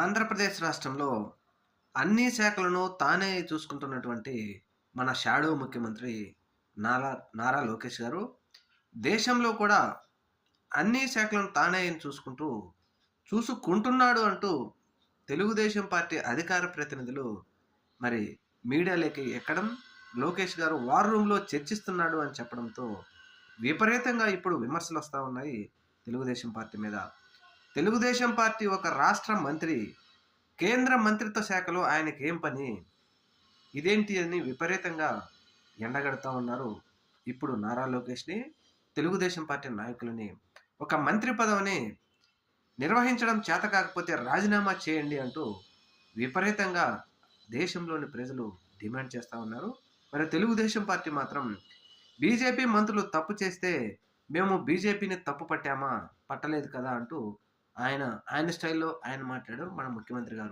ఆంధ్రప్రదేశ్ రాష్ట్రంలో అన్ని శాఖలను తానే చూసుకుంటున్నటువంటి మన షాడో ముఖ్యమంత్రి నారా నారా లోకేష్ గారు దేశంలో కూడా అన్ని శాఖలను తానే చూసుకుంటూ చూసుకుంటున్నాడు అంటూ తెలుగుదేశం పార్టీ అధికార ప్రతినిధులు మరి మీడియాలోకి ఎక్కడం లోకేష్ గారు వార్ రూమ్లో చర్చిస్తున్నాడు అని చెప్పడంతో విపరీతంగా ఇప్పుడు విమర్శలు వస్తూ ఉన్నాయి తెలుగుదేశం పార్టీ మీద. తెలుగుదేశం పార్టీ ఒక రాష్ట్ర మంత్రి కేంద్ర మంత్రిత్వ శాఖలో ఆయనకి ఏం పని? ఇదేంటి అని విపరీతంగా ఎండగడుతూ ఉన్నారు. ఇప్పుడు నారా లోకేష్ని తెలుగుదేశం పార్టీ నాయకులని ఒక మంత్రి పదవిని నిర్వహించడం చేత కాకపోతే రాజీనామా చేయండి అంటూ విపరీతంగా దేశంలోని ప్రజలు డిమాండ్ చేస్తూ ఉన్నారు. మరి తెలుగుదేశం పార్టీ మాత్రం బీజేపీ మంత్రులు తప్పు చేస్తే మేము బీజేపీని తప్పు పట్టామా? పట్టలేదు కదా అంటూ ఆయన ఆయన స్టైల్లో ఆయన మాట్లాడారు మన ముఖ్యమంత్రి గారు